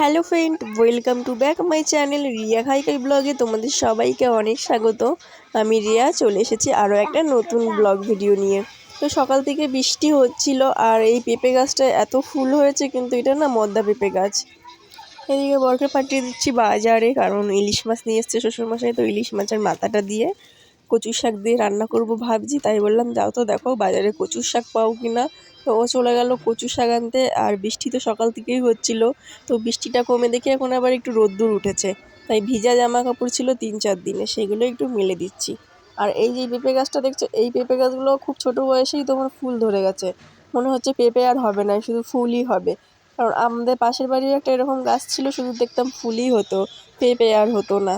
Hello friend, welcome to back my channel Riya Khaikai ব্লগে তোমাদের সবাইকে অনেক স্বাগত। আমি রিয়া, চলে এসেছি আরও একটা নতুন ব্লগ ভিডিও নিয়ে। তো সকাল থেকে বৃষ্টি হচ্ছিল আর এই পেঁপে গাছটা এত ফুল হয়েছে কিন্তু এটা না মদ্দা পেঁপে গাছ। এদিকে বরকে পাঠিয়ে দিচ্ছি বাজারে, কারণ ইলিশ মাছ নিয়ে এসছে শ্বশুরমশাই, তো ইলিশ মাছের মাথাটা দিয়ে কচু শাক দিয়ে রান্না করব ভাবছি, তাই বললাম, যাও তো দেখো বাজারে কচুর শাক পাও কি না তো ও চলে গেল কচু শাক আনতে, আর বৃষ্টি তো সকাল থেকেই হচ্ছিল, তো বৃষ্টিটা কমে দেখে এখন আবার একটু রোদ্দুর উঠেছে। তাই ভিজা জামা কাপড় ছিল তিন চার দিনে, সেগুলো একটু মেলে দিচ্ছি। আর এই যে পেঁপে গাছটা দেখছ, এই পেঁপে গাছগুলো খুব ছোট বয়সেই তোমার ফুল ধরে গেছে। মনে হচ্ছে পেঁপে আর হবে না, শুধু ফুলই হবে। কারণ আমাদের পাশের বাড়ির একটা এরকম গাছ ছিল, শুধু দেখতাম ফুলই হতো, পেঁপে আর হতো না।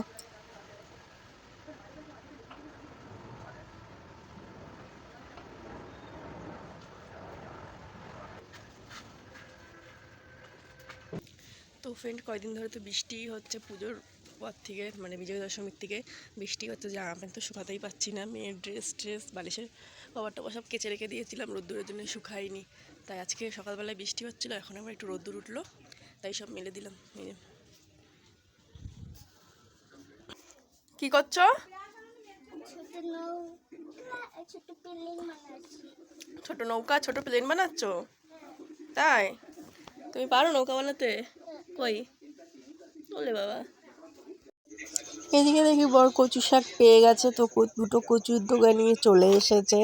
তো ফ্রেন্ড কয়দিন ধরে তো বৃষ্টিই হচ্ছে পুজোর পর থেকে মানে বিজয় দশমীর থেকে বৃষ্টি হচ্ছে জামা প্যান্ট তো শুকাতেই পাচ্ছি না। মেয়ের ড্রেস ট্রেস বালিশের কভার টভার সব কেচে রেখে দিয়েছিলাম রোদ্দুরের জন্য শুকাইনি তাই আজকে সকালবেলায় বৃষ্টি হচ্ছিল এখন আবার একটু রোদ্দুর উঠল তাই সব মেলে দিলাম কি করছ? ছোট নৌকা ছোট প্লেন বানাচ্ছ? তাই? তুমি পারো নৌকা বানাতে? কই? বাবা। এদিকে দেখি বড় কচু শাক পেয়ে গেছে, তো দুটো কচুর দোকান নিয়ে চলে এসেছে।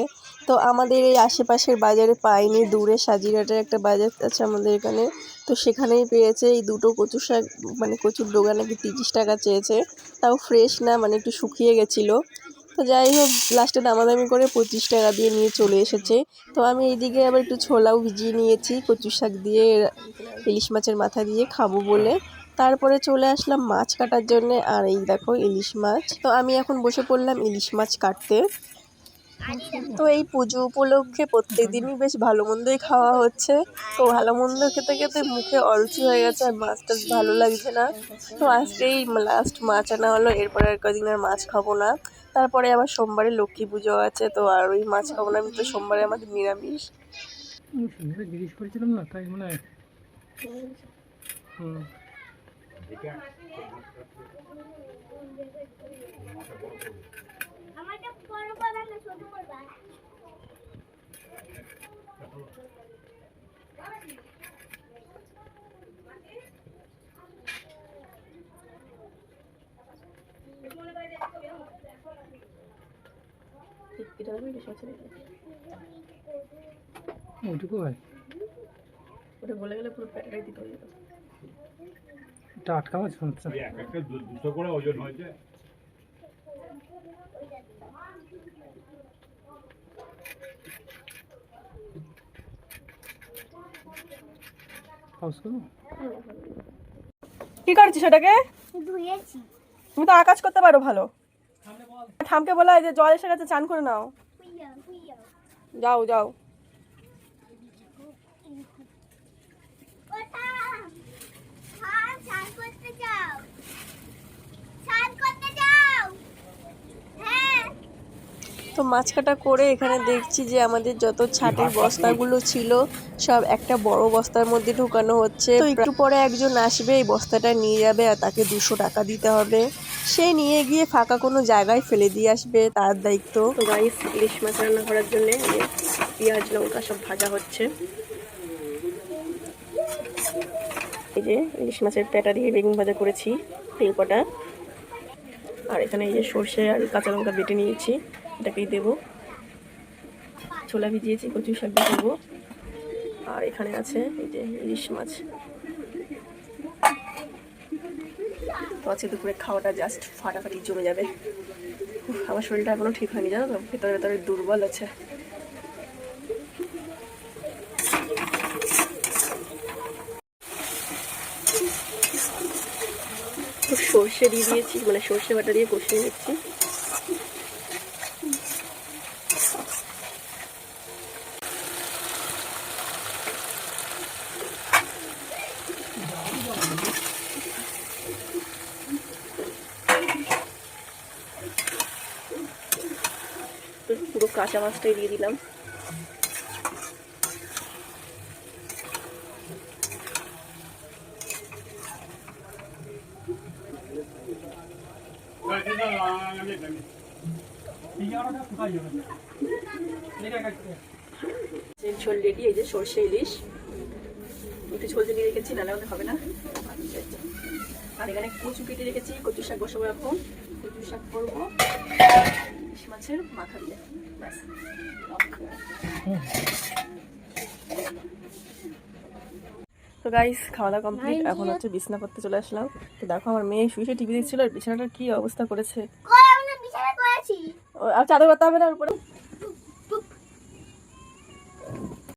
তো আমাদের এই আশেপাশের বাজারে পাইনি, দূরে সাজিরাটের একটা বাজার আছে আমাদের এখানে। তো সেখানেই পেয়েছে, এই দুটো কচু শাক মানে কচুর দোকান নাকি তিরিশ টাকা চেয়েছে। তাও ফ্রেশ না মানে একটু শুকিয়ে গেছিল। তো যাই হোক লাস্টে দামাদামি করে পঁচিশ টাকা দিয়ে নিয়ে চলে এসেছে। তো আমি এইদিকে আবার একটু ছোলাও ভিজিয়ে নিয়েছি কচু শাক দিয়ে, ইলিশ মাছের মাথা দিয়ে খাব বলে। তারপরে চলে আসলাম মাছ কাটার জন্য, আর এই দেখো ইলিশ মাছ। তো আমি এখন বসে পড়লাম ইলিশ মাছ কাটতে। তো এই পুজো উপলক্ষে প্রত্যেক দিনই বেশ ভালো মন্দই খাওয়া হচ্ছে। তো ভালো মন্দ খেতে খেতে মুখে অরুচি হয়ে গেছে, আর মাছ টাছ ভালো লাগছে না। তো আজকেই লাস্ট মাছ আনা হলো, এরপরে আর কদিন আর মাছ খাব না। তারপরে আবার সোমবারে লক্ষ্মী পুজো আছে, তো আর ওই মাছ খাব না, আমি তো সোমবারে আমাদের নিরামিষ। জিজ্ঞেস করেছিলাম না, তাই মনে হয় বড় করবা না ছোট করবা ওইটুকু ওটা বলে গেলে পুরো প্যাটাই দিতে হবে। এটা আটকা মাছ এক একটা দুশো করে। ওজন হয়েছে কি করছিস ওটাকে? ধুয়েছি। তুমি তো আকাশ করতে পারো ভালো। ঠামকে বলা যে জল এসে গেছে, চান করে নাও। যাও যাও। হ্যাঁ স্নান করতে যাও স্নান করতে যাও হ্যাঁ তো মাছ কাটা করে এখানে দেখছি যে আমাদের যত ছাটের বস্তাগুলো ছিল, সব একটা বড় বস্তার মধ্যে ঢুকানো হচ্ছে। তো একটু পরে একজন আসবে, এই বস্তাটা নিয়ে যাবে আর তাকে দুশো টাকা দিতে হবে। সে নিয়ে গিয়ে ফাঁকা কোনো জায়গায় ফেলে দিয়ে আসবে তার দায়িত্ব। তো ইলিশ মাছ রান্না করার জন্য পেঁয়াজ, লঙ্কা সব ভাজা হচ্ছে। এই যে ইলিশ মাছের পেটা দিয়ে বেগুন ভাজা করেছি তেল কটা আর এখানে এই যে সর্ষে আর কাঁচা লঙ্কা বেটে নিয়েছি। এটাকেই দেবো। ছোলা ভিজিয়েছি, কচু শাক দেবো। আর এখানে আছে এই যে ইলিশ মাছ। তো আজকে দুপুরে খাওয়াটা জাস্ট ফাটাফাটি জমে যাবে। আমার শরীরটা এখনও ঠিক হয়নি, জানো তো? ভেতরে ভেতরে দুর্বল আছে। সর্ষে দিয়ে দিয়েছি মানে সর্ষে বাটা দিয়ে কষিয়ে নিচ্ছি। কাঁচা মাছটাই দিয়ে দিলাম। ঝোল রেডি, এই যে সর্ষে ইলিশ। একটু ঝোল জেগে রেখেছি নালে আমাদের হবে না। আর এখানে কচু কেটে রেখেছি কচু শাক বসাবো এখন। কচু শাক করব। মাছের মাথা দিয়ে। ব্যাস। তো গাইস খাওয়া দাওয়া কমপ্লিট এখন হচ্ছে বিছনা করতে চলে আসলাম। তো দেখো আমার মেয়ে শুয়ে শুয়ে টিভি দেখছিল আর বিছানাটার কি অবস্থা করেছে। আর চাদর কথা হবে না উপরে?